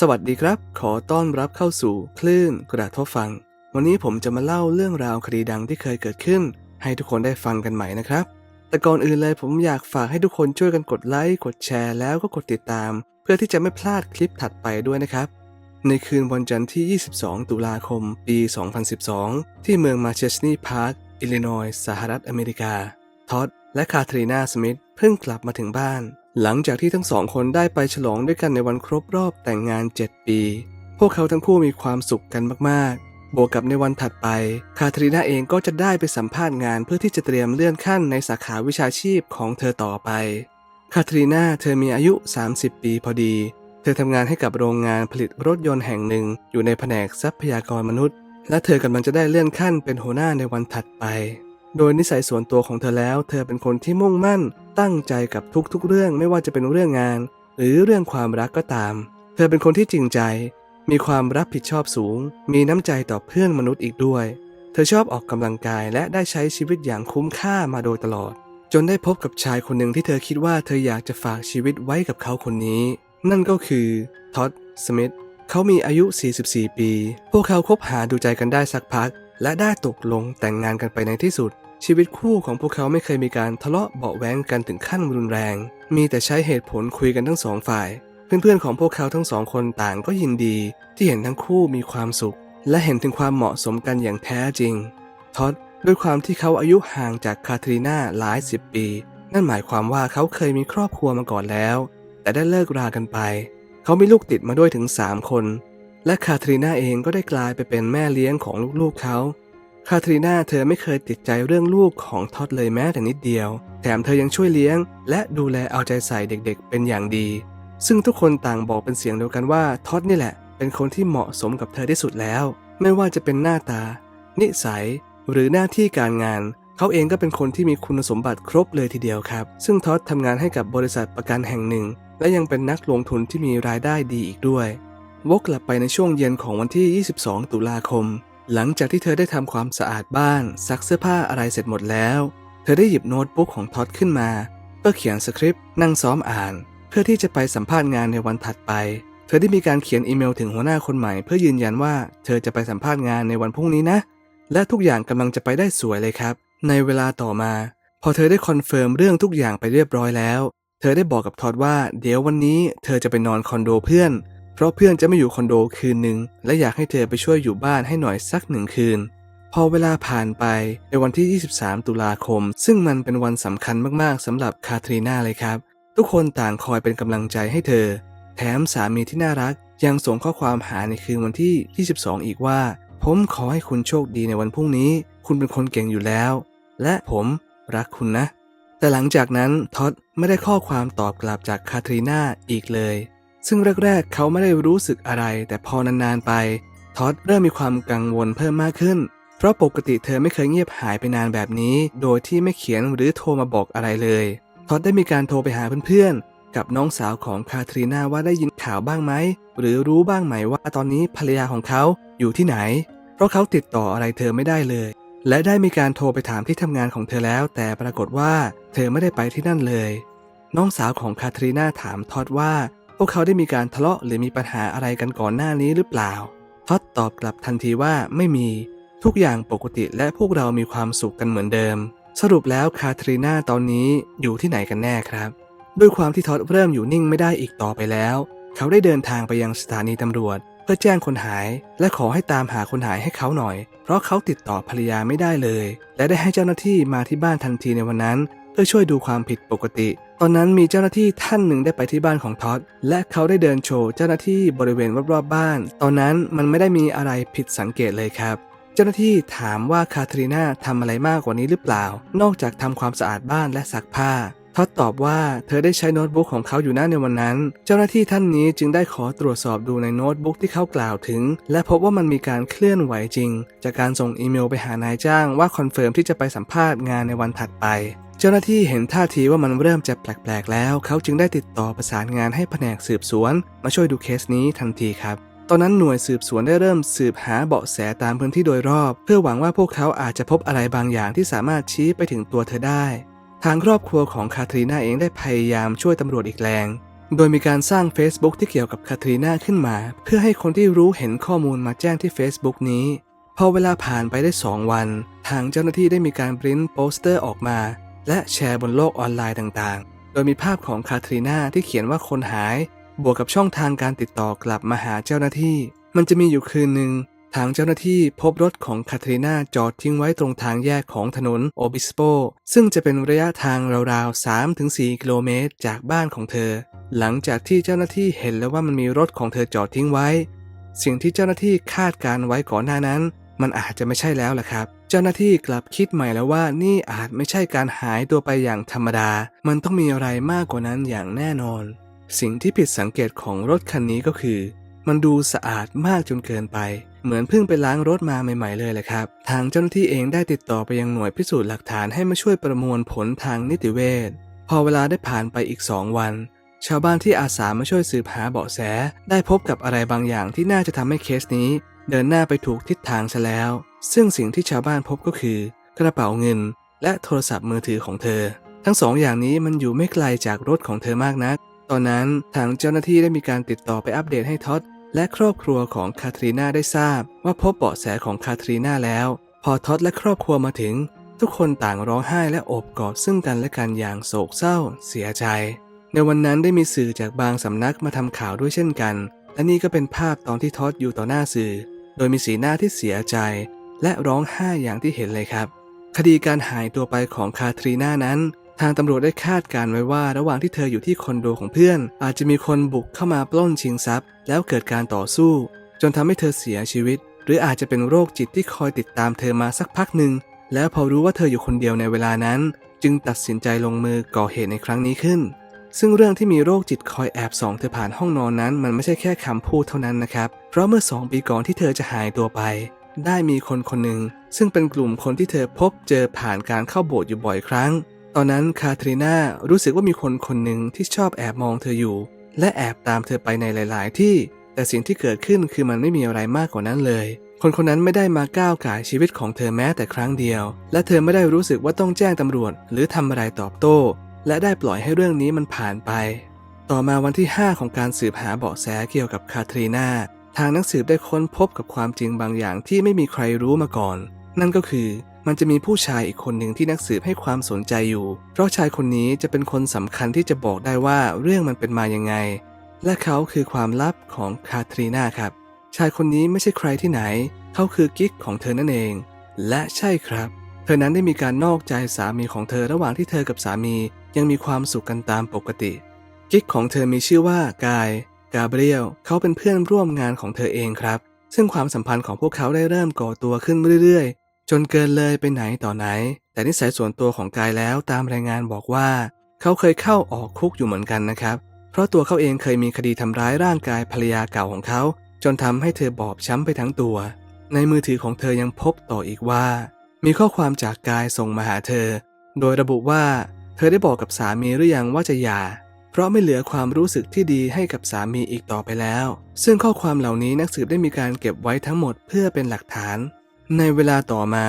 สวัสดีครับ ขอต้อนรับเข้าสู่คลื่นกระทบฟัง วันนี้ผมจะมาเล่าเรื่องราวคดีดังที่เคยเกิดขึ้น ให้ทุกคนได้ฟังกันใหม่นะครับ แต่ก่อนอื่นเลยผมอยากฝากให้ทุกคนช่วยกันกดไลค์ กดแชร์แล้วก็กดติดตาม เพื่อที่จะไม่พลาดคลิปถัดไปด้วยนะครับ ในคืนวันจันทร์ที่ 22 ตุลาคม ปี 2012 ที่เมืองมาเชสนียพาร์ค อิลลินอยส์สหรัฐอเมริกา ท็อดและคาทรีนาสมิธเพิ่งกลับมาถึงบ้าน หลังจากที่ทั้งสองคนได้ไปฉลองด้วยกันในวันครบรอบแต่งงาน 7 ปี พวกเขาทั้งคู่มีความสุขกันมากๆ บวกกับในวันถัดไป คาทรีนาเองก็จะได้ไปสัมภาษณ์งานเพื่อที่จะเตรียมเลื่อนขั้นในสาขาวิชาชีพของเธอต่อไป คาทรีนาเธอมีอายุ 30 ปีพอดี เธอทำงานให้กับโรงงานผลิตรถยนต์แห่งหนึ่ง อยู่ในแผนกทรัพยากรมนุษย์ และเธอกำลังจะได้เลื่อนขั้นเป็นหัวหน้าในวันถัดไป โดยนิสัยส่วนตัวของเธอแล้ว เธอเป็นคนที่มุ่งมั่น ตั้งใจกับทุกๆ เรื่องไม่ว่าจะเป็นเรื่องงาน หรือเรื่องความรักก็ตาม เธอเป็นคนที่จริงใจ มีความรับผิดชอบสูง มีน้ำใจต่อเพื่อนมนุษย์อีกด้วย เธอชอบออกกำลังกายและได้ใช้ชีวิตอย่างคุ้มค่ามาโดยตลอด จนได้พบกับชายคนหนึ่งที่เธอคิดว่าเธออยากจะฝากชีวิตไว้กับเขาคนนี้ นั่นก็คือท็อดสมิธเขามีอายุ 44 ปี พวกเขาคบหาดูใจกันได้สักพัก และได้ตกลงแต่งงานกันไปในที่สุด ชีวิตคู่ของพวกเขาไม่เคยมีการทะเลาะเบาะแว้งกันถึงขั้นรุนแรง มีแต่ใช้เหตุผลคุยกันทั้งสองฝ่าย เพื่อนๆของพวกเขาทั้งสองคนต่างก็ยินดี ที่เห็นทั้งคู่มีความสุข และเห็นถึงความเหมาะสมกันอย่างแท้จริง ท็อดด้วยความที่เขาอายุห่างจากคาทรีนาหลายสิบปี นั่นหมายความว่าเขาเคยมีครอบครัวมาก่อนแล้ว แต่ได้เลิกรากันไป เขามีลูกติดมาด้วยถึง 3 คน และคาทรีนาเองก็ได้กลายไปเป็นแม่เลี้ยงของลูกๆเขา คาทรีนาเธอไม่เคยติดใจเรื่องลูกของท็อดเลยแม้แต่นิดเดียว แถมเธอยังช่วยเลี้ยง และดูแลเอาใจใส่เด็กๆ เป็นอย่างดี ซึ่งทุกคนต่างบอกเป็นเสียงเดียวกันว่าท็อดนี่แหละ เป็นคนที่เหมาะสมกับเธอที่สุดแล้ว ไม่ว่าจะเป็นหน้าตา นิสัย หรือหน้าที่การงาน เขาเองก็เป็นคนที่มีคุณสมบัติครบเลยทีเดียวครับ ซึ่งท็อดทำงานให้กับบริษัทประกันแห่งหนึ่ง และยังเป็นนักลงทุนที่มีรายได้ดีอีกด้วย วกกลับไปในช่วงเย็นของวันที่ 22 ตุลาคม หลังจากที่เธอได้ทำความสะอาดบ้านซักเสื้อผ้าอะไรเสร็จหมดแล้ว เธอได้หยิบโน้ตบุ๊กของท็อดขึ้นมา เพื่อเขียนสคริปต์นั่งซ้อมอ่าน เพื่อที่จะไปสัมภาษณ์งานในวันถัดไป เธอได้มีการเขียนอีเมลถึงหัวหน้าคนใหม่ เพื่อยืนยันว่าเธอจะไปสัมภาษณ์งานในวันพรุ่งนี้นะ และทุกอย่างกำลังจะไปได้สวยเลยครับ ในเวลาต่อมา พอเธอได้คอนเฟิร์มเรื่องทุกอย่างไปเรียบร้อยแล้ว เธอได้บอกกับท็อดว่า เดี๋ยววันนี้ เธอจะไปนอนคอนโดเพื่อน เพราะเพื่อนจะไม่อยู่คอนโดคืนหนึ่งและอยากให้เธอไปช่วยอยู่บ้านให้หน่อยสักหนึ่งคืน พอเวลาผ่านไปในวันที่ 23 ตุลาคม ซึ่งมันเป็นวันสำคัญมากๆสำหรับคาทรีนาเลยครับ ทุกคนต่างคอยเป็นกำลังใจให้เธอ แถมสามีที่น่ารักยังส่งข้อความหาในคืนวันที่ 22 อีกว่า ผมขอให้คุณโชคดีในวันพรุ่งนี้ คุณเป็นคนเก่งอยู่แล้ว และผมรักคุณนะ แต่หลังจากนั้นท็อดไม่ได้ข้อความตอบกลับจากคาทรีนาอีกเลย ซึ่งแรกๆ เขาไม่ได้รู้สึกอะไร แต่พอนานๆไปท็อดเริ่มมีความกังวลเพิ่มมากขึ้น เพราะปกติเธอไม่เคยเงียบหายไปนานแบบนี้ โดยที่ไม่เขียนหรือโทรมาบอกอะไรเลยท็อดได้มีการโทรไปหาเพื่อนๆ กับน้องสาวของคาทรีนาว่าได้ยินข่าวบ้างไหม หรือรู้บ้างไหมว่าตอนนี้ภรรยาของเขาอยู่ที่ไหน เพราะเขาติดต่ออะไรเธอไม่ได้เลย และได้มีการโทรไปถามที่ทำงานของเธอแล้ว แต่ปรากฏว่าเธอไม่ได้ไปที่นั่นเลย น้องสาวของคาทรีนาถามท็อดว่า วกเขาได้มีการทะเลาะหรือมีปัญหาอะไรกันก่อนหน้านี้หรือเปล่าท็อดตอบกลับทันทีว่าไม่มีทุกอย่างปกติและพวกเรามีความสุขกันเหมือนเดิม สรุปแล้วคาทรีนาตอนนี้อยู่ที่ไหนกันแน่ครับ ด้วยความที่ท็อดเริ่มอยู่นิ่งไม่ได้อีกต่อไปแล้ว เขาได้เดินทางไปยังสถานีตำรวจ เพื่อแจ้งคนหาย และขอให้ตามหาคนหายให้เขาหน่อย เพราะเขาติดต่อภรรยาไม่ได้เลย และได้ให้เจ้าหน้าที่มาที่บ้านทันทีในวันนั้น เพื่อช่วยดูความผิดปกติ ตอนนั้นมีเจ้าหน้าที่ท่านหนึ่งได้ไปที่บ้านของท็อดและเขาได้เดินโชว์เจ้าหน้าที่บริเวณรอบๆบ้าน ตอนนั้นมันไม่ได้มีอะไรผิดสังเกตเลยครับ เจ้าหน้าที่ถามว่าคาทรีนาทำอะไรมากกว่านี้หรือเปล่า นอกจากทำความสะอาดบ้านและซักผ้าท็อดตอบว่าเธอได้ใช้โน้ตบุ๊กของเขาอยู่หน้าในวันนั้น เจ้าหน้าที่ท่านนี้จึงได้ขอตรวจสอบดูในโน้ตบุ๊กที่เขากล่าวถึง และพบว่ามันมีการเคลื่อนไหวจริง จากการส่งอีเมลไปหานายจ้างว่าคอนเฟิร์มที่จะไปสัมภาษณ์งานในวันถัดไป เจ้าหน้าที่เห็นท่าทีว่ามันเริ่มจะแปลกๆ แล้ว เขาจึงได้ติดต่อประสานงานให้แผนกสืบสวน มาช่วยดูเคสนี้ทันทีครับ ตอนนั้นหน่วยสืบสวนได้เริ่มสืบหาเบาะแสตามพื้นที่โดยรอบ เพื่อหวังว่าพวกเขาอาจจะพบอะไรบางอย่างที่สามารถชี้ไปถึงตัวเธอได้ ทางครอบครัวของคาทรีนาเองได้พยายามช่วยตำรวจอีกแรงโดยมีการสร้าง Facebook ที่เกี่ยวกับคาทรีนาขึ้นมา เพื่อให้คนที่รู้เห็นข้อมูลมาแจ้งที่ Facebook นี้ พอเวลาผ่านไปได้ 2 วัน ทางเจ้าหน้าที่ได้มีการปริ้นโปสเตอร์ออกมา และแชร์บนโลกออนไลน์ต่างๆ โดยมีภาพของคาทรีนาที่เขียนว่าคนหาย บวกกับช่องทางการติดต่อกลับมาหาเจ้าหน้าที่ มันจะมีอยู่คืนหนึ่งทางเจ้าหน้าที่พบรถของคาทรีนาจอดทิ้งไว้ตรงทางแยกของถนนโอบิสโป ซึ่งจะเป็นระยะทางราวๆ 3-4 กิโลเมตรจากบ้านของเธอ หลังจากที่เจ้าหน้าที่เห็นแล้วว่ามันมีรถของเธอจอดทิ้งไว้ สิ่งที่เจ้าหน้าที่คาดการไว้ก่อนหน้านั้น มันอาจจะไม่ใช่แล้วล่ะครับ เจ้าหน้าที่กลับคิดใหม่แล้วว่านี่อาจไม่ใช่การหายตัวไปอย่างธรรมดา มันต้องมีอะไรมากกว่านั้นอย่างแน่นอน สิ่งที่ผิดสังเกตของรถคันนี้ก็คือ มันดูสะอาดมากจนเกินไป เหมือนเพิ่งไปล้างรถมาใหม่ ๆ เลยแหละครับ ทางเจ้าหน้าที่เองได้ติดต่อไปยังหน่วยพิสูจน์หลักฐานให้มาช่วยประมวลผลทางนิติเวชพอเวลาได้ผ่านไปอีก2วันชาวบ้านที่อาสามาช่วยสืบหาเบาะแส ได้พบกับอะไรบางอย่างที่น่าจะทำให้เคสนี้ เดินหน้าไปถูกทิศทางซะแล้ว ซึ่งสิ่งที่ชาวบ้านพบก็คือ กระเป๋าเงิน และโทรศัพท์มือถือของเธอ ทั้งสองอย่างนี้มันอยู่ไม่ไกลจากรถของเธอมากนัก ตอนนั้นทางเจ้าหน้าที่ได้มีการติดต่อไปอัปเดตให้ท็อดและครอบครัวของคาทรีนาได้ทราบ ว่าพบเบาะแสของคาทรีนาแล้ว พอท็อดและครอบครัวมาถึง ทุกคนต่างร้องไห้และโอบกอดซึ่งกันและกันอย่างโศกเศร้า เสียใจ ในวันนั้นได้มีสื่อจากบางสำนักมาทำข่าวด้วยเช่นกัน และนี่ก็เป็นภาพตอนที่ท็อดอยู่ต่อหน้าสื่อ โดยมีสีหน้าที่เสียใจ และร้องไห้อย่างที่เห็นเลยครับ คดีการหายตัวไปของคาทรีนานั้น ทางตำรวจได้คาดการไว้ว่าระหว่างที่เธออยู่ที่คอนโดของเพื่อน อาจจะมีคนบุกเข้ามาปล้นชิงทรัพย์ แล้วเกิดการต่อสู้ จนทำให้เธอเสียชีวิต หรืออาจจะเป็นโรคจิตที่คอยติดตามเธอมาสักพักหนึ่งแล้วพอรู้ว่าเธออยู่คนเดียวในเวลานั้น จึงตัดสินใจลงมือก่อเหตุในครั้งนี้ขึ้น ซึ่งเรื่องที่มีโรคจิตคอยแอบส่องเธอผ่านห้องนอนนั้น มันไม่ใช่แค่คำพูดเท่านั้นนะครับ เพราะเมื่อสองปีก่อนที่เธอจะหายตัวไป ได้มีคนคนหนึ่ง ซึ่งเป็นกลุ่มคนที่เธอพบเจอผ่านการเข้าโบสถ์อยู่บ่อยครั้ง ตอนนั้นคาทรีนารู้สึกว่ามีคนคนหนึ่งที่ชอบแอบมองเธออยู่ และแอบตามเธอไปในหลาย ๆ ที่ แต่สิ่งที่เกิดขึ้นคือมันไม่มีอะไรมากกว่านั้นเลยคนคนนั้นไม่ได้มาก้าวก่ายชีวิตของเธอแม้แต่ครั้งเดียว และเธอไม่ได้รู้สึกว่าต้องแจ้งตำรวจ หรือทำอะไรตอบโต้ และได้ปล่อยให้เรื่องนี้มันผ่านไป ต่อมาวันที่ 5 ของการสืบหาเบาะแสเกี่ยวกับคาทรีนาทางนักสืบได้ค้นพบกับความจริงบางอย่างที่ไม่มีใครรู้มาก่อน นั่นก็คือมันจะมีผู้ชายอีกคนหนึ่งที่นักสืบให้ความสนใจอยู่ เพราะชายคนนี้จะเป็นคนสำคัญที่จะบอกได้ว่าเรื่องมันเป็นมายังไง และเขาคือความลับของคาทรีนาครับ ชายคนนี้ไม่ใช่ใครที่ไหน เขาคือกิ๊กของเธอนั่นเอง และใช่ครับ เธอนั้นได้มีการนอกใจสามีของเธอระหว่างที่เธอกับสามียังมีความสุขกันตามปกติกิ๊กของเธอมีชื่อว่ากาย กาเบรียลเขาเป็นเพื่อนร่วมงานของเธอเองครับ ซึ่งความสัมพันธ์ของพวกเขาได้เริ่มก่อตัวขึ้นเรื่อยๆ จนเกินเลยไปไหนต่อไหน แต่นิสัยส่วนตัวของกายแล้วตามรายงานบอกว่า เขาเคยเข้าออกคุกอยู่เหมือนกันนะครับ เพราะตัวเขาเองเคยมีคดีทำร้ายร่างกายภรรยาเก่าของเขา จนทำให้เธอบอบช้ำไปทั้งตัว ในมือถือของเธอยังพบต่ออีกว่า มีข้อความจากกายส่งมาหาเธอ โดยระบุว่า เธอได้บอกกับสามีหรือยังว่าจะหย่า เพราะไม่เหลือความรู้สึกที่ดีให้กับสามีอีกต่อไปแล้ว ซึ่งข้อความเหล่านี้นักสืบได้มีการเก็บไว้ทั้งหมดเพื่อเป็นหลักฐาน ในเวลาต่อมา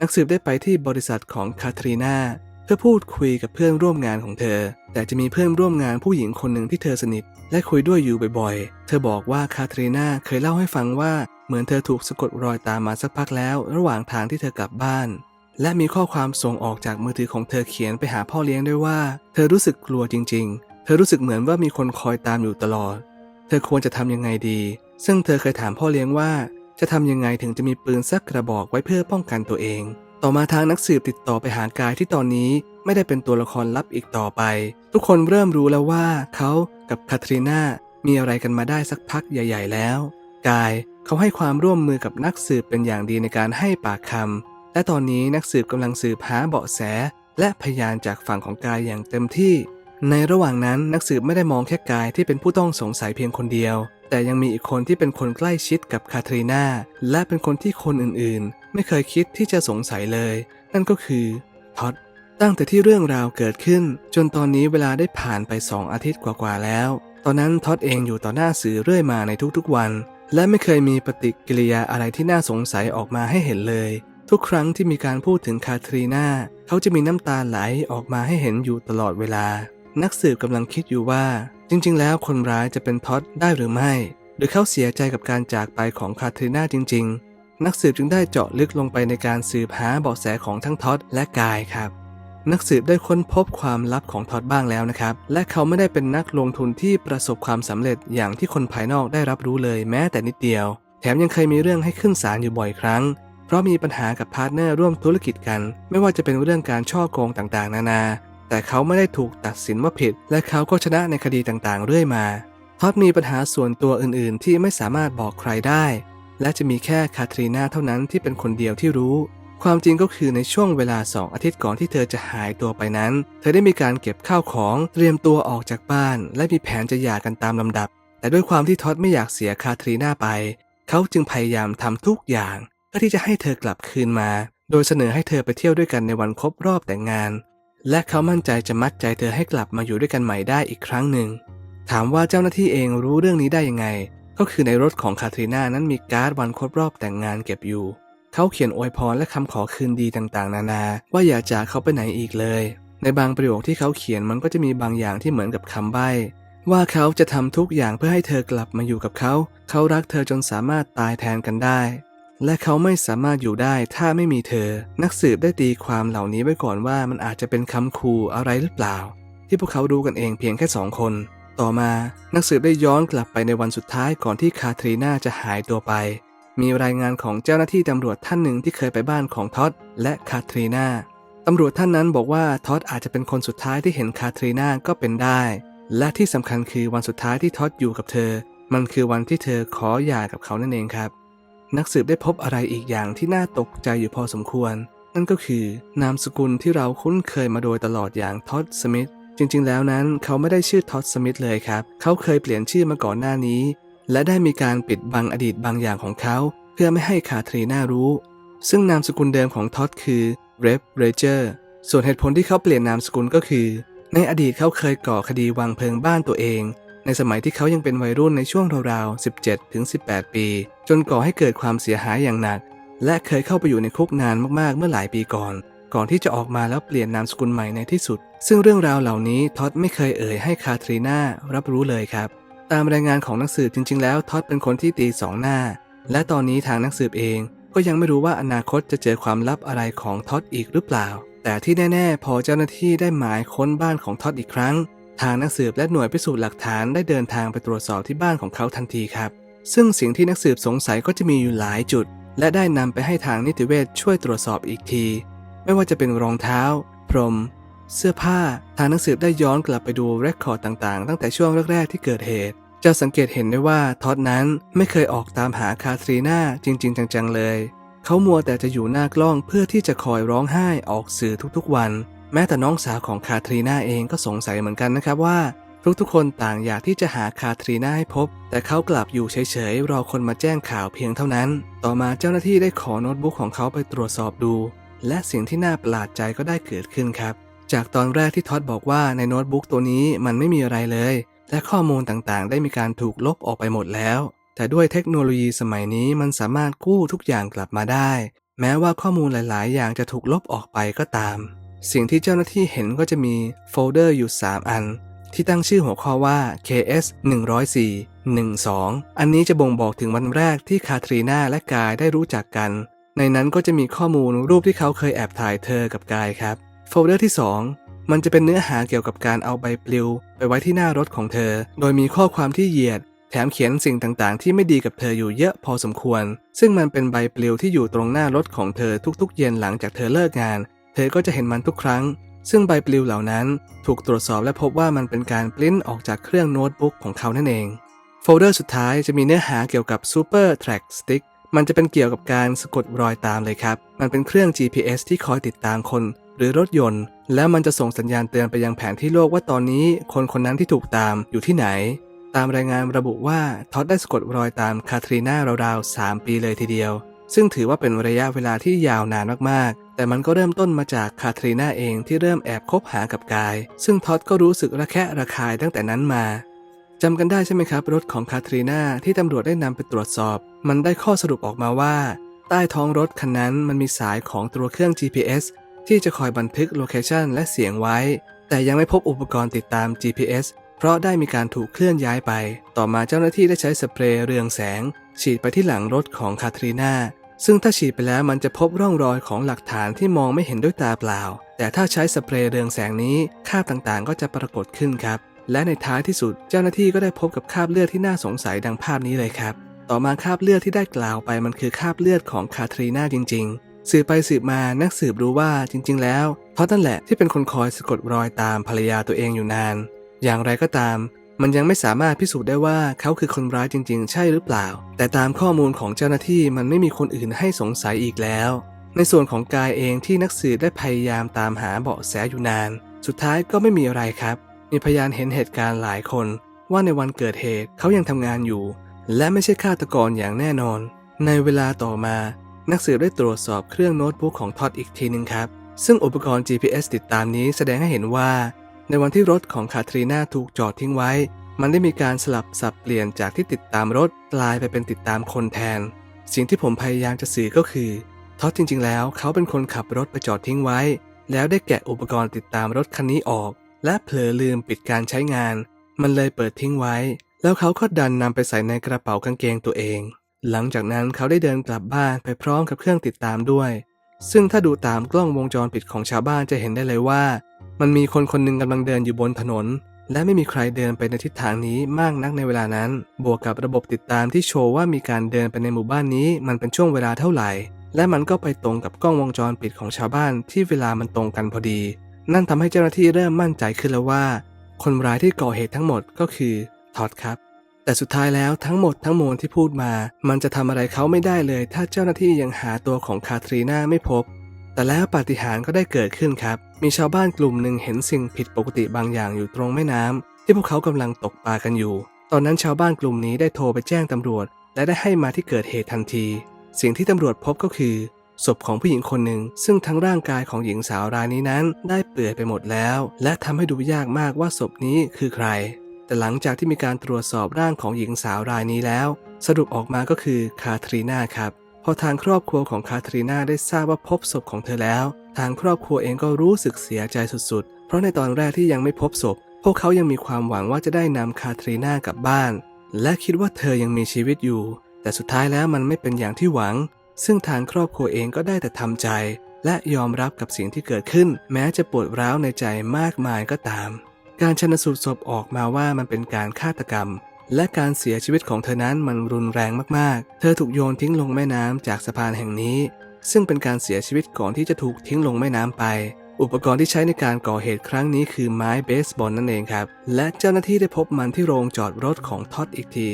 นักสืบได้ไปที่บริษัทของคาทรีนาเพื่อพูดคุยกับเพื่อนร่วมงานของเธอ แต่จะมีเพื่อนร่วมงานผู้หญิงคนหนึ่งที่เธอสนิท และคุยด้วยอยู่บ่อยๆ เธอบอกว่าคาทรีนาเคยเล่าให้ฟังว่า เหมือนเธอถูกสะกดรอยตามมาสักพักแล้ว ระหว่างทางที่เธอกลับบ้าน และมีข้อความส่งออกจากมือถือของเธอเขียนไปหาพ่อเลี้ยงด้วยว่า เธอรู้สึกกลัวจริง ๆ เธอรู้สึกเหมือนว่ามีคนคอยตามอยู่ตลอด เธอควรจะทำยังไงดี ซึ่งเธอเคยถามพ่อเลี้ยงว่า จะทำยังไงถึงจะมีปืนสักกระบอกไว้เพื่อป้องกันตัวเอง ต่อมาทางนักสืบติดต่อไปหากายที่ตอนนี้ไม่ได้เป็นตัวละครลับอีกต่อไป ทุกคนเริ่มรู้แล้วว่าเขากับคาทรีนามีอะไรกันมาได้สักพักใหญ่ ๆ แล้ว กาย เขาให้ความร่วมมือกับนักสืบเป็นอย่างดีในการให้ปากคำ และตอนนี้นักสืบกำลังสืบหาเบาะแส และพยานจากฝั่งของกายอย่างเต็มที่ ในระหว่างนั้นนักสืบไม่ได้มองแค่กายที่เป็นผู้ต้องสงสัยเพียงคนเดียว แต่ยังมีอีกคนที่เป็นคนใกล้ชิดกับคาทรีนาและเป็นคนที่คนอื่นๆ ไม่เคยคิดที่จะสงสัยเลย นั่นก็คือท็อดตั้งแต่ที่เรื่องราวเกิดขึ้น จนตอนนี้เวลาได้ผ่านไปสองอาทิตย์กว่าๆแล้ว ตอนนั้นท็อดเองอยู่ต่อหน้าสื่อเรื่อยมาในทุกๆวัน และไม่เคยมีปฏิกิริยาอะไรที่น่าสงสัยออกมาให้เห็นเลย ทุกครั้งที่มีการพูดถึงคาทรีนาเขาจะมีน้ำตาไหลออกมาให้เห็นอยู่ตลอดเวลา นักสืบกำลังคิดอยู่ว่า จริง ๆ แล้วคนร้ายจะเป็นท็อดได้หรือไม่ หรือเขาเสียใจกับการจากไปของคาทรีนาจริง ๆ นักสืบจึงได้เจาะลึกลงไปในการสืบหาเบาะแสของทั้งท็อดและกายครับ นักสืบได้ค้นพบความลับของท็อดบ้างแล้วนะครับ และเขาไม่ได้เป็นนักลงทุนที่ประสบความสำเร็จอย่างที่คนภายนอกได้รับรู้เลยแม้แต่นิดเดียว แถมยังเคยมีเรื่องให้ขึ้นศาลอยู่บ่อยครั้ง เพราะมีปัญหากับพาร์ทเนอร์ร่วมธุรกิจกัน ไม่ว่าจะเป็นเรื่องการช่อโกงต่างๆ นานา แต่เขาไม่ได้ถูกตัดสินว่าผิด และเขาก็ชนะในคดีต่างๆ เรื่อยมาท็อดมีปัญหาส่วนตัวอื่นๆ ที่ไม่สามารถบอกใครได้ และจะมีแค่คาทรีนาเท่านั้นที่เป็นคนเดียวที่รู้ ความจริงก็คือในช่วงเวลาสองอาทิตย์ก่อนที่เธอจะหายตัวไปนั้น เธอได้มีการเก็บข้าวของเตรียมตัวออกจากบ้าน และมีแผนจะหย่ากันตามลำดับ แต่ด้วยความที่ท็อดไม่อยากเสียคาทรีนาไป เขาจึงพยายามทำทุกอย่างเพื่อที่จะให้เธอกลับคืนมา โดยเสนอให้เธอไปเที่ยวด้วยกันในวันครบรอบแต่งงาน และเขามั่นใจจะมัดใจเธอให้กลับมาอยู่ด้วยกันใหม่ได้อีกครั้งหนึ่ง ถามว่าเจ้าหน้าที่เองรู้เรื่องนี้ได้ยังไง ก็คือในรถของคาทรีนานั้นมีการ์ดวันครบรอบแต่งงานเก็บอยู่ เขาเขียนอวยพรและคำขอคืนดีต่างๆ นานา ว่าอย่าจากเขาไปไหนอีกเลย ในบางประโยคที่เขาเขียนมันก็จะมีบางอย่างที่เหมือนกับคำใบ้ว่าเขาจะทำทุกอย่างเพื่อให้เธอกลับมาอยู่กับเขา เขารักเธอจนสามารถตายแทนกันได้ และเขาไม่สามารถอยู่ได้ถ้าไม่มีเธอ นักสืบได้ตีความเหล่านี้ไว้ก่อนว่ามันอาจจะเป็นคำคูอะไรหรือเปล่า ที่พวกเขารู้กันเองเพียงแค่สองคน ต่อมา นักสืบได้ย้อนกลับไปในวันสุดท้ายก่อนที่คาทรีนาจะหายตัวไป มีรายงานของเจ้าหน้าที่ตำรวจท่านหนึ่งที่เคยไปบ้านของท็อดและคาทรีนาตำรวจท่านนั้นบอกว่าท็อดอาจจะเป็นคนสุดท้ายที่เห็นคาทรีนาก็เป็นได้ และที่สำคัญคือวันสุดท้ายที่ท็อดอยู่กับเธอ มันคือวันที่เธอขอหย่ากับเขานั่นเองครับ นักสืบได้พบอะไรอีกอย่างที่น่าตกใจอยู่พอสมควร นั่นก็คือนามสกุลที่เราคุ้นเคยมาโดยตลอดอย่างท็อดสมิธจริงๆ แล้วนั้นเขาไม่ได้ชื่อท็อดสมิธเลยครับ เขาเคยเปลี่ยนชื่อมาก่อนหน้านี้ และได้มีการปิดบังอดีตบางอย่างของเขา เพื่อไม่ให้คาทรีน่ารู้ ซึ่งนามสกุลเดิมของท็อดคือเรฟเรเจอร์ส่วนเหตุผลที่เขาเปลี่ยนนามสกุลก็คือ ในอดีตเขาเคยก่อคดีวางเพลิงบ้านตัวเอง ในสมัยที่เขายังเป็นวัยรุ่นในช่วงราวๆ 17 ถึง 18 ปี จนก่อให้เกิดความเสียหายอย่างหนัก และเคยเข้าไปอยู่ในคุกนานมากๆ เมื่อหลายปีก่อน ก่อนที่จะออกมาแล้วเปลี่ยนนามสกุลใหม่ในที่สุด ซึ่งเรื่องราวเหล่านี้ท็อดไม่เคยเอ่ยให้คาทรีน่ารับรู้เลยครับ ตามรายงานของนักสืบจริง ๆ แล้วท็อดเป็นคนที่ตีสองหน้า และตอนนี้ทางนักสืบเองก็ยังไม่รู้ว่าอนาคตจะเจอความลับอะไรของท็อดอีกหรือเปล่า แต่ที่แน่ ๆ พอเจ้าหน้าที่ได้หมายค้นบ้านของท็อดอีกครั้ง ทางนักสืบและหน่วยพิสูจน์หลักฐานได้เดินทางไปตรวจสอบที่บ้านของเขาทันทีครับ ซึ่งสิ่งที่นักสืบสงสัยก็จะมีอยู่หลายจุด และได้นำไปให้ทางนิติเวชช่วยตรวจสอบอีกที ไม่ว่าจะเป็นรองเท้า พรม เสื้อผ้าทางนักสืบได้ย้อนกลับไปดูเรคคอร์ดต่างๆ ตั้งแต่ช่วงแรกๆที่เกิดเหตุ จะสังเกตเห็นได้ว่าท็อดนั้นไม่เคยออกตามหาคาทรีนาจริง ๆ จังๆเลย เขามัวแต่จะอยู่หน้ากล้องเพื่อที่จะคอยร้องไห้ออกสื่อทุกๆวัน แม้แต่น้องสาวของคาทรีนาเองก็สงสัยเหมือนกันนะครับว่า ทุกๆคนต่างอยากที่จะหาคาทรีนาให้พบ แต่เขากลับอยู่เฉยๆรอคนมาแจ้งข่าวเพียงเท่านั้น ต่อมาเจ้าหน้าที่ได้ขอโน้ตบุ๊กของเขาไปตรวจสอบดู และสิ่งที่น่าประหลาดใจก็ได้เกิดขึ้นครับ จากตอนแรกที่ท็อดบอกว่าในโน้ตบุ๊กตัวนี้มันไม่มีอะไรเลย และข้อมูลต่างๆ ได้มีการถูกลบออกไปหมดแล้ว แต่ด้วยเทคโนโลยีสมัยนี้มันสามารถกู้ทุกอย่างกลับมาได้ แม้ว่าข้อมูลหลายๆ อย่างจะถูกลบออกไปก็ตาม สิ่งที่เจ้าหน้าที่เห็นก็จะมีโฟลเดอร์อยู่ 3 อัน ที่ตั้งชื่อหัวข้อว่า KS 104 12 อันนี้จะบ่งบอกถึงวันแรกที่คาทรีนาและกายได้รู้จักกัน ในนั้นก็จะมีข้อมูลรูปที่เขาเคยแอบถ่ายเธอกับกายครับ ฟลเดอร์ที่ 2 มันจะเป็นเนื้อหาเกี่ยวกับการเอาใบปลิว ไปไว้ที่หน้ารถของเธอ โดยมีข้อความที่เหยียด แถมเขียนสิ่งต่างๆ ที่ไม่ดีกับเธออยู่เยอะพอสมควร ซึ่งมันเป็นใบปลิวที่อยู่ตรงหน้ารถของเธอทุกๆ เย็นหลังจากเธอเลิกงาน เธอก็จะเห็นมันทุกครั้ง ซึ่งใบปลิวเหล่านั้นถูกตรวจสอบและพบว่ามันเป็นการปริ้นออกจากเครื่องโน้ตบุ๊กของเขานั่นเอง โฟลเดอร์สุดท้ายจะมีเนื้อหาเกี่ยวกับ Super Track Stick มันจะเป็นเกี่ยวกับการสะกดรอยตามเลยครับ มันเป็นเครื่อง GPS ที่คอยติดตามคน หรือรถยนต์ แล้วมันจะส่งสัญญาณเตือนไปยังแผนที่โลกว่าตอนนี้ คนคนนั้นที่ถูกตามอยู่ที่ไหน ตามรายงานระบุว่าท็อดได้สะกดรอยตามคาทรีนาราวๆ3ปีเลยทีเดียว ซึ่งถือว่าเป็นระยะเวลาที่ยาวนานมากๆ แต่มันก็เริ่มต้นมาจากคาทรีนาเองที่เริ่มแอบคบหากับกาย ซึ่งท็อดก็รู้สึกระแคะระคายตั้งแต่นั้นมาจำกันได้ใช่ไหมครับ รถของคาทรีนาที่ตำรวจได้นำไปตรวจสอบ มันได้ข้อสรุปออกมาว่า ใต้ท้องรถคันนั้นมันมีสายของตัวเครื่อง GPS ที่จะคอยบันทึกโลเคชันและเสียงไว้ แต่ยังไม่พบอุปกรณ์ติดตาม GPS เพราะได้มีการถูกเคลื่อนย้ายไป ต่อมาเจ้าหน้าที่ได้ใช้สเปรย์เรืองแสง ฉีดไปที่หลังรถของคาทรีนาซึ่งถ้าฉีดไปแล้วมันจะพบร่องรอยของหลักฐานที่มองไม่เห็นด้วยตาเปล่า แต่ถ้าใช้สเปรย์เรืองแสงนี้คราบต่างๆ ก็จะปรากฏขึ้นครับ และในท้ายที่สุดเจ้าหน้าที่ก็ได้พบกับคราบเลือดที่น่าสงสัยดังภาพนี้เลยครับ ต่อมาคราบเลือดที่ได้กล่าวไปมันคือคราบเลือดของคาทรีนาจริง ๆ สืบไปสืบมานักสืบรู้ว่าจริง ๆ แล้วเพราะนั่นแหละที่เป็นคนคอยสะกดรอยตามภรรยาตัวเองอยู่นาน อย่างไรก็ตาม มันยังไม่สามารถพิสูจน์ได้ว่าเขาคือคนร้ายจริง ๆ ใช่หรือเปล่า แต่ตามข้อมูลของเจ้าหน้าที่มันไม่มีคนอื่นให้สงสัยอีกแล้ว ในส่วนของกายเองที่นักสืบได้พยายามตามหาเบาะแสอยู่นาน สุดท้ายก็ไม่มีอะไรครับ มีพยานเห็นเหตุการณ์หลายคน ว่าในวันเกิดเหตุเขายังทำงานอยู่ และไม่ใช่ฆาตกรอย่างแน่นอน ในเวลาต่อมา นักสืบได้ตรวจสอบเครื่องโน้ตบุ๊กของท็อดอีกทีหนึ่งครับ ซึ่งอุปกรณ์ GPS ติดตามนี้แสดงให้เห็นว่า ในวันที่รถของคาทรีนาถูกจอดทิ้งไว้ มันได้มีการสลับสับเปลี่ยนจากที่ติดตามรถกลายไปเป็นติดตามคนแทน สิ่งที่ผมพยายามจะสื่อก็คือท็อดจริง ๆ แล้วเขาเป็นคนขับรถไปจอดทิ้งไว้ แล้วได้แกะอุปกรณ์ติดตามรถคันนี้ออก และเผลอลืมปิดการใช้งาน มันเลยเปิดทิ้งไว้ แล้วเขาก็ดันนำไปใส่ในกระเป๋ากางเกงตัวเอง หลังจากนั้นเขาได้เดินกลับบ้านไปพร้อมกับเครื่องติดตามด้วย ซึ่งถ้าดูตามกล้องวงจรปิดของชาวบ้านจะเห็นได้เลยว่า มันมีคนคนหนึ่งกำลังเดินอยู่บนถนน และไม่มีใครเดินไปในทิศทางนี้มากนักในเวลานั้น บวกกับระบบติดตามที่โชว์ว่ามีการเดินไปในหมู่บ้านนี้ มันเป็นช่วงเวลาเท่าไหร่ และมันก็ไปตรงกับกล้องวงจรปิดของชาวบ้านที่เวลามันตรงกันพอดี นั่นทำให้เจ้าหน้าที่เริ่มมั่นใจขึ้นแล้วว่า คนร้ายที่ก่อเหตุทั้งหมดก็คือท็อดครับ แต่สุดท้ายแล้วทั้งหมดทั้งมวลที่พูดมา มันจะทำอะไรเขาไม่ได้เลย ถ้าเจ้าหน้าที่ยังหาตัวของคาทรีนาไม่พบ แต่แล้วปาฏิหาริย์ก็ได้เกิดขึ้นครับ มีชาวบ้านกลุ่มหนึ่งเห็นสิ่งผิดปกติบางอย่างอยู่ตรงแม่น้ำที่พวกเขากำลังตกปลากันอยู่ ตอนนั้นชาวบ้านกลุ่มนี้ได้โทรไปแจ้งตำรวจ และได้ให้มาที่เกิดเหตุทันที สิ่งที่ตำรวจพบก็คือศพของผู้หญิงคนหนึ่ง ซึ่งทั้งร่างกายของหญิงสาวรายนี้นั้น ได้เปื่อยไปหมดแล้ว และทำให้ดูยากมากว่าศพนี้คือใคร แต่หลังจากที่มีการตรวจสอบร่างของหญิงสาวรายนี้แล้ว สรุปออกมาก็คือคาทรีนาครับพอทางครอบครัวของคาทรีนาได้ทราบว่าพบศพของเธอแล้ว ทางครอบครัวเองก็รู้สึกเสียใจสุดๆ เพราะในตอนแรกที่ยังไม่พบศพ พวกเขายังมีความหวังว่าจะได้นำคาทรีนากลับบ้าน และคิดว่าเธอยังมีชีวิตอยู่ แต่สุดท้ายแล้วมันไม่เป็นอย่างที่หวัง ซึ่งทางครอบครัวเองก็ได้แต่ทำใจ และยอมรับกับสิ่งที่เกิดขึ้น แม้จะปวดร้าวในใจมากมายก็ตาม การชนสูตรศพออกมาว่ามันเป็นการฆาตกรรม และการเสียชีวิตของเธอนั้นมันรุนแรงมากๆ เธอถูกโยนทิ้งลงแม่น้ำจากสะพานแห่งนี้ ซึ่งเป็นการเสียชีวิตก่อนที่จะถูกทิ้งลงแม่น้ำไป อุปกรณ์ที่ใช้ในการก่อเหตุครั้งนี้คือไม้เบสบอลนั่นเองครับ และเจ้าหน้าที่ได้พบมันที่โรงจอดรถของท็อดอีกที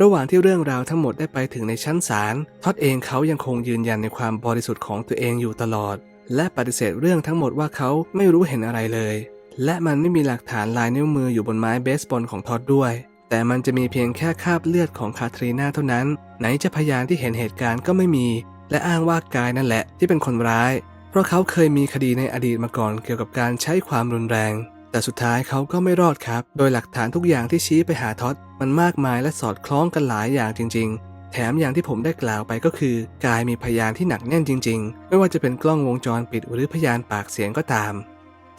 ระหว่างที่เรื่องราวทั้งหมดได้ไปถึงในชั้นศาลท็อดเองเขายังคงยืนยันในความบริสุทธิ์ของตัวเองอยู่ตลอด และปฏิเสธเรื่องทั้งหมดว่าเขาไม่รู้เห็นอะไรเลย และมันไม่มีหลักฐานลายนิ้วมืออยู่บนไม้เบสบอลของท็อดด้วย แต่มันจะมีเพียงแค่คราบเลือดของคาทรีนาเท่านั้น ไหนจะพยานที่เห็นเหตุการณ์ก็ไม่มี และอ้างว่ากายนั่นแหละที่เป็นคนร้าย เพราะเขาเคยมีคดีในอดีตมาก่อนเกี่ยวกับการใช้ความรุนแรง แต่สุดท้ายเขาก็ไม่รอดครับ โดยหลักฐานทุกอย่างที่ชี้ไปหาท็อดมันมากมายและสอดคล้องกันหลายอย่างจริง ๆแถมอย่างที่ผมได้กล่าวไปก็คือกายมีพยานที่หนักแน่นจริง ๆ ไม่ว่าจะเป็นกล้องวงจรปิดหรือพยานปากเสียงก็ตาม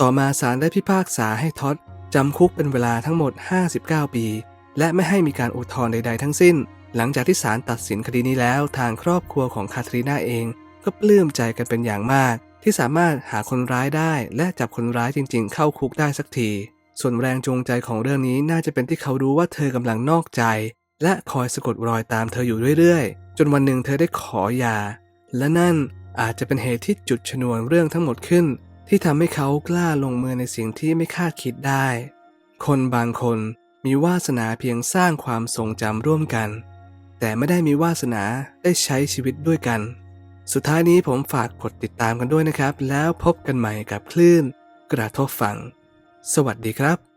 ต่อมาศาลได้พิพากษาให้ท็อดจำคุกเป็นเวลาทั้งหมด 59 ปี และไม่ให้มีการอุทธรณ์ใด ๆ ทั้งสิ้น หลังจากที่ศาลตัดสินคดีนี้แล้ว ทางครอบครัวของคาทรีนาเอง ก็ปลื้มใจกันเป็นอย่างมาก ที่สามารถหาคนร้ายได้ และจับคนร้ายจริง ๆ เข้าคุกได้สักที ส่วนแรงจูงใจของเรื่องนี้น่าจะเป็นที่เขารู้ว่าเธอกำลังนอกใจ และคอยสะกดรอยตามเธออยู่เรื่อยๆ จนวันหนึ่งเธอได้ขอหย่าและนั่นอาจจะเป็นเหตุที่จุดชนวนเรื่องทั้งหมดขึ้น ที่ทำให้เขากล้าลงมือในสิ่งที่ไม่คาดคิดได้ คนบางคนมีวาสนาเพียงสร้างความทรงจำร่วมกัน แต่ไม่ได้มีวาสนาได้ใช้ชีวิตด้วยกัน สุดท้ายนี้ผมฝากกดติดตามกันด้วยนะครับ แล้วพบกันใหม่กับคลื่น กระทบฝั่ง สวัสดีครับ